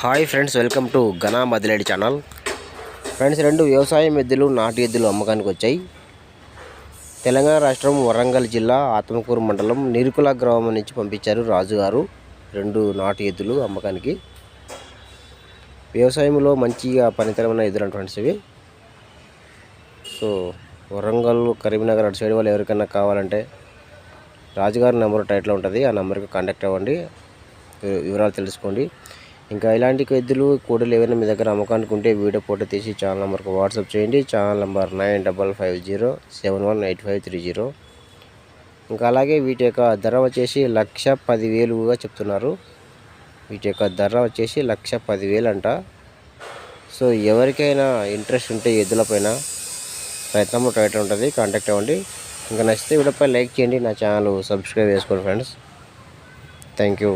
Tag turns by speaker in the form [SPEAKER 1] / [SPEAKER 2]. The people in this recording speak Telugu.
[SPEAKER 1] హాయ్ ఫ్రెండ్స్ వెల్కమ్ టు ఘనా మదిలేడి ఛానల్. ఫ్రెండ్స్ రెండు వ్యవసాయం ఎద్దులు నాటు ఎద్దులు అమ్మకానికి వచ్చాయి. తెలంగాణ రాష్ట్రం వరంగల్ జిల్లా ఆత్మకూరు మండలం నిరుకుల గ్రామం నుంచి పంపించారు రాజుగారు రెండు నాటు ఎద్దులు అమ్మకానికి. వ్యవసాయంలో మంచిగా పనితరమైన ఎద్దులు ఫ్రెండ్స్ ఇవి. సో వరంగల్ కరీంనగర్ అటు సైడ్ వాళ్ళు ఎవరికైనా కావాలంటే రాజుగారి నెంబర్ టైట్లో ఉంటుంది. ఆ నెంబర్కి కాంటాక్ట్ అవ్వండి. వివరాలు తెలుసుకోండి. ఇంకా ఇలాంటి ఎద్దులు కోడలు ఏవైనా మీ దగ్గర అమ్మకానికి ఉంటే వీడియో ఫోటో తీసి ఛానల్ నెంబర్కి వాట్సాప్ చేయండి. Channel number nine double five zero seven one eight five three zero. ఇంకా అలాగే వీటి యొక్క ధర వచ్చేసి లక్ష పదివేలుగా చెప్తున్నారు. వీటి యొక్క ధర వచ్చేసి లక్ష పదివేలు అంట. సో ఎవరికైనా ఇంట్రెస్ట్ ఉంటే ఎద్దులపైన ప్రయత్నం టైట్ ఉంటుంది కాంటాక్ట్ అవ్వండి. ఇంకా నచ్చితే వీడియోపై లైక్ చేయండి నా ఛానల్ సబ్స్క్రైబ్ చేసుకోండి ఫ్రెండ్స్. Thank you.